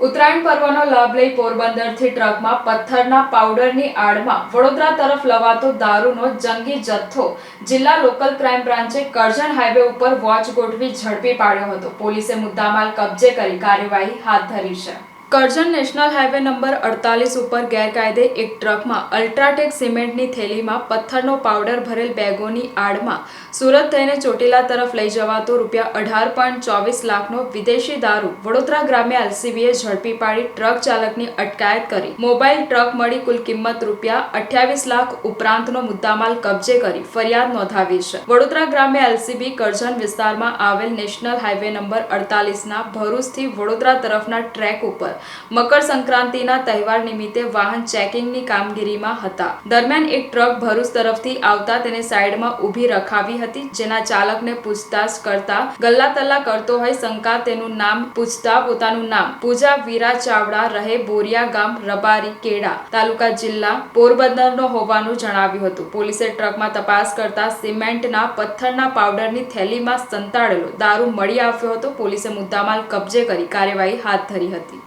ઉત્તરાયણ પર્વનો લાભ લઈ પોરબંદરથી ટ્રકમાં પથ્થરના પાવડરની આડમાં વડોદરા તરફ લવાતો દારૂનો જંગી જથ્થો જિલ્લા લોકલ ક્રાઇમ બ્રાન્ચે કરજણ હાઈવે ઉપર વોચ ગોઠવી ઝડપી પાડ્યો હતો. પોલીસે મુદ્દામાલ કબજે કરી કાર્યવાહી હાથ ધરી છે. કરજણ નેશનલ હાઈવે નંબર અડતાલીસ ઉપર ગેરકાયદે એક ટ્રકમાં અલ્ટ્રાટેક સિમેન્ટની થેલીમાં પથ્થરનો પાવડર ભરેલ બેગોની આડમાં સુરત થઈને ચોટીલા તરફ લઈ જવાતો રૂપિયા અઢાર પોઈન્ટ ચોવીસ લાખનો વિદેશી દારૂ વડોદરા ગ્રામ્ય એલસીબીએ ઝડપી પાડી ટ્રક ચાલકની અટકાયત કરી. મોબાઈલ ટ્રક મળી કુલ કિંમત રૂપિયા અઠ્યાવીસ લાખ ઉપરાંતનો મુદ્દામાલ કબજે કરી ફરિયાદ નોંધાવી છે. વડોદરા ગ્રામ્ય એલસીબી કરજણ વિસ્તારમાં આવેલ નેશનલ હાઈવે નંબર અડતાલીસના ભરૂચથી વડોદરા તરફના ટ્રેક ઉપર મકર સંક્રાંતિના તહેવાર નિમિત્તે વાહન ચેકિંગની કામગીરીમાં હતા. દરમિયાન એક ટ્રક ભરૂચ તરફથી આવતા તેને સાઈડમાં ઊભી રખાવી હતી, જેના ચાલકને પૂછતાછ કરતા ગલ્લા તલ્લા કરતો હોય શંકા તેનું નામ પૂછતા પોતાનું નામ પૂજા વીરા ચાવડા રહે બોરિયા ગામ રબારી કેડા તાલુકા જિલ્લા પોરબંદરનો હોવાનું જણાવ્યું હતું. પોલીસે ટ્રકમાં તપાસ કરતા સિમેન્ટના પથ્થરના પાવડરની થેલીમાં સંતાડેલો દારૂ મળી આવ્યો હતો. પોલીસે મુદ્દામાલ કબજે કરી કાર્યવાહી હાથ ધરી હતી.